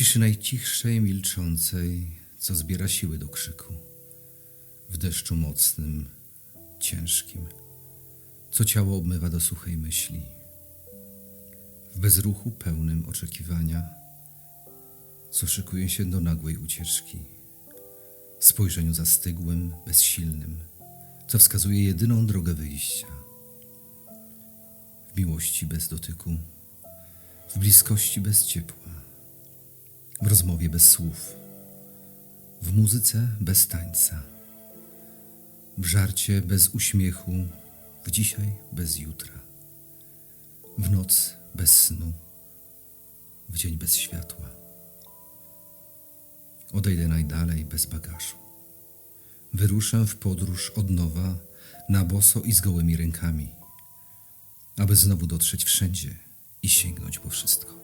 ciszy najcichszej, milczącej, co zbiera siły do krzyku, w deszczu mocnym, ciężkim, co ciało obmywa do suchej myśli, w bezruchu pełnym oczekiwania, co szykuje się do nagłej ucieczki, w spojrzeniu zastygłym, bezsilnym, co wskazuje jedyną drogę wyjścia, w miłości bez dotyku, w bliskości bez ciepła, w rozmowie bez słów, w muzyce bez tańca, w żarcie bez uśmiechu, w dzisiaj bez jutra, w noc bez snu, w dzień bez światła. Odejdę najdalej bez bagażu. Wyruszę w podróż od nowa, na boso i z gołymi rękami, aby znowu dotrzeć wszędzie i sięgnąć po wszystko.